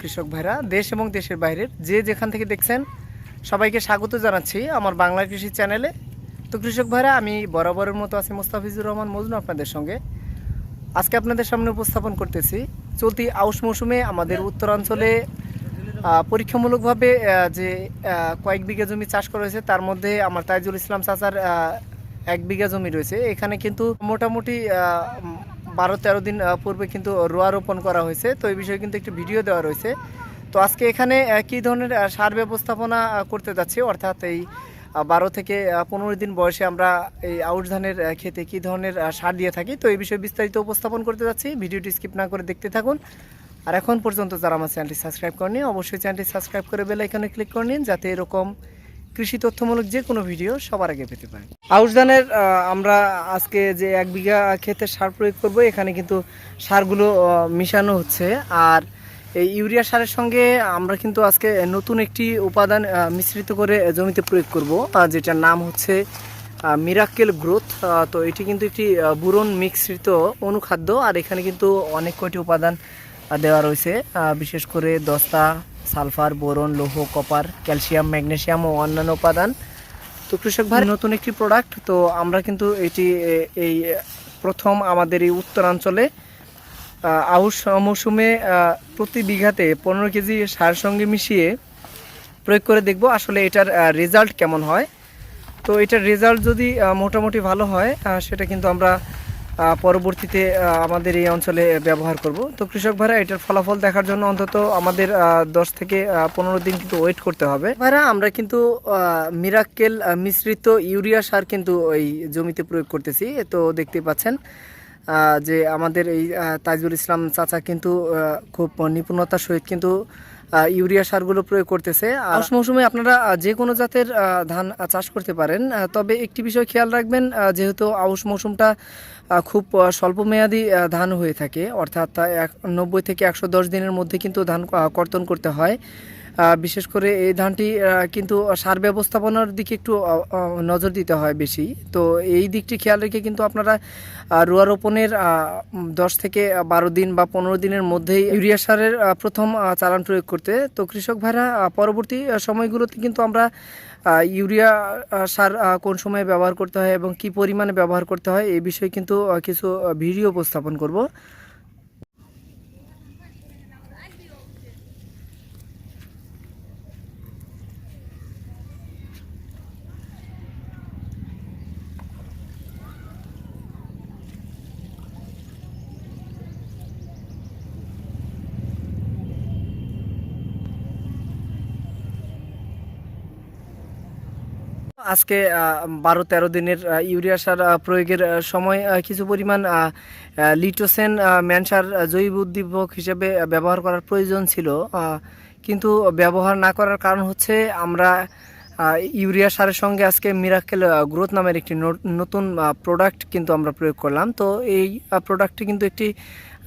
কৃষক ভাইরা, দেশ এবং দেশের বাইরের যে যেখান থেকে দেখছেন, সবাইকে স্বাগত জানাচ্ছি আমার বাংলা কৃষি চ্যানেলে। তো কৃষক ভাইরা, আমি বরাবরের মতো আছি মোস্তাফিজুর রহমান মজনু আপনাদের সঙ্গে। আজকে আপনাদের সামনে উপস্থাপন করতেছি চলতি আউশ মৌসুমে আমাদের উত্তরাঞ্চলে পরীক্ষামূলকভাবে যে কয়েক বিঘা জমি চাষ করা হয়েছে, তার মধ্যে আমার তাইজুল ইসলাম চাচার এক বিঘা জমি রয়েছে। এখানে কিন্তু মোটামুটি বারো তেরো দিন পূর্বে কিন্তু রোয়া রোপণ করা হয়েছে। তো এই বিষয়ে কিন্তু একটি ভিডিও দেওয়া রয়েছে। তো আজকে এখানে কী ধরনের সার ব্যবস্থাপনা করতে যাচ্ছি? অর্থাৎ এই বারো থেকে পনেরো দিন বয়সে আমরা এই আউশ ধানের খেতে কী ধরনের সার দিয়ে থাকি? তো এই বিষয়ে বিস্তারিত উপস্থাপন করতে যাচ্ছি। ভিডিওটি স্কিপ না করে দেখতে থাকুন। আর এখন পর্যন্ত যারা আমার চ্যানেলটি সাবস্ক্রাইব করেনি অবশ্যই চ্যানেলটি সাবস্ক্রাইব করে বেল আইকনে ক্লিক করে নিন, যাতে এরকম কৃষি তথ্যমূলক যে কোনো ভিডিও সবার আগে পেতে পারেন। আউশ ধানের আমরা আজকে যে এক বিঘা ক্ষেতে সার প্রয়োগ করব, এখানে কিন্তু সারগুলো মিশানো হচ্ছে। আর এই ইউরিয়া সারের সঙ্গে আমরা কিন্তু আজকে নতুন একটি উপাদান মিশ্রিত করে জমিতে প্রয়োগ করব যেটার নাম হচ্ছে মিরাক্কেল গ্রোথ। তো এটি কিন্তু একটি বুরন মিশ্রিত অনুখাদ্য, আর এখানে কিন্তু অনেক কয়টি উপাদান দেওয়া রয়েছে বিশেষ করে দস্তা সালফার, বোরন, লৌহ, কপার, ক্যালসিয়াম, ম্যাগনেসিয়াম ও অন্যান্য উপাদান। তো কৃষক ভাই, নতুন একটি প্রোডাক্ট তো আমরা কিন্তু এটি এই প্রথম আমাদের এই উত্তরাঞ্চলে আউশ মৌসুমে প্রতি বিঘাতে পনেরো কেজি সার সঙ্গে মিশিয়ে প্রয়োগ করে দেখব আসলে এটার রেজাল্ট কেমন হয়। তো এটার রেজাল্ট যদি মোটামুটি ভালো হয় সেটা কিন্তু আমরা পরবর্তীতে আমাদের এই অঞ্চলে ব্যবহার করব। তো কৃষক ভাইরা, এটার ফলাফল দেখার জন্য অন্তত আমাদের দশ থেকে পনেরো দিন কিন্তু ওয়েট করতে হবে। ভাইরা, আমরা কিন্তু মিরাক্কেল মিশ্রিত ইউরিয়া সার কিন্তু ওই জমিতে প্রয়োগ করতেছি। তো দেখতে পাচ্ছেন যে আমাদের এই তাজুল ইসলাম চাচা কিন্তু খুব নিপুণতার সহিত কিন্তু ইউরিয়া সারগুলো প্রয়োগ করতেছে। আউশ মৌসুমে আপনারা যে কোনো জাতের ধান চাষ করতে পারেন। তবে একটি বিষয় খেয়াল রাখবেন যেহেতু আউশ মৌসুমটা খুব স্বল্প মেয়াদি ধান হয়ে থাকে, অর্থাৎ নব্বই থেকে একশো দশ দিনের মধ্যে কিন্তু ধান কর্তন করতে হয়। বিশেষ করে এই ধানটি কিন্তু সার ব্যবস্থাপনার দিকে একটু নজর দিতে হয় বেশি। তো এই দিকটি খেয়াল রেখে কিন্তু আপনারা রোয়া রোপণের দশ থেকে বারো দিন বা পনেরো দিনের মধ্যেই ইউরিয়া সারের প্রথম চালান প্রয়োগ করতে। তো কৃষক ভাইরা পরবর্তী সময়গুলোতে কিন্তু আমরা ইউরিয়া সার কোন সময় ব্যবহার করতে হয় এবং কি পরিমাণে ব্যবহার করতে হয় এই বিষয়ে কিন্তু কিছু ভিডিও উপস্থাপন করব। আজকে বারো তেরো দিনের ইউরিয়া সার প্রয়োগের সময় কিছু পরিমাণ লিটোসেন আহ, ম্যান সার আহ, জৈব উদ্দীপক হিসেবে ব্যবহার করার প্রয়োজন ছিল। কিন্তু ব্যবহার না করার কারণ হচ্ছে আমরা ইউরিয়া সারের সঙ্গে আজকে মিরাকেল গ্রোথ নামের একটি নতুন প্রোডাক্ট কিন্তু আমরা প্রয়োগ করলাম। তো এই প্রোডাক্টটি কিন্তু একটি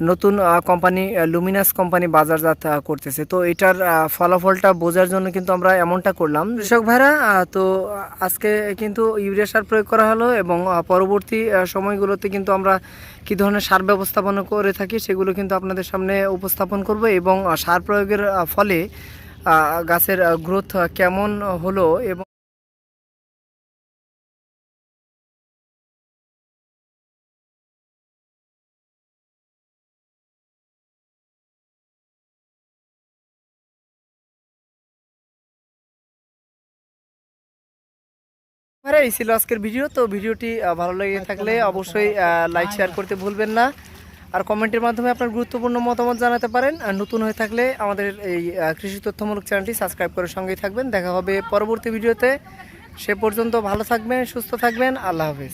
নতুন কোম্পানি লুমিনাস কোম্পানি বাজারজাত করতেছে। তো এটার ফলাফলটা বোঝার জন্য কিন্তু আমরা এমনটা করলাম। কৃষক ভাইরা তো আজকে কিন্তু ইউরিয়া সার প্রয়োগ করা হলো এবং পরবর্তী সময়গুলোতে কিন্তু আমরা কি ধরনের সার ব্যবস্থাপনা করে থাকি সেগুলো কিন্তু আপনাদের সামনে উপস্থাপন করব এবং সার প্রয়োগের ফলে গাছের গ্রোথ কেমন হলো এবং এই ছিল আজকের ভিডিও তো ভিডিওটি ভালো লেগে থাকলে অবশ্যই লাইক শেয়ার করতে ভুলবেন না। আর কমেন্টের মাধ্যমে আপনার গুরুত্বপূর্ণ মতামত জানাতে পারেন। আর নতুন হয়ে থাকলে আমাদের এই কৃষি তথ্যমূলক চ্যানেলটি সাবস্ক্রাইব করে সঙ্গেই থাকবেন। দেখা হবে পরবর্তী ভিডিওতে। সে পর্যন্ত ভালো থাকবেন, সুস্থ থাকবেন। আল্লাহ হাফিজ।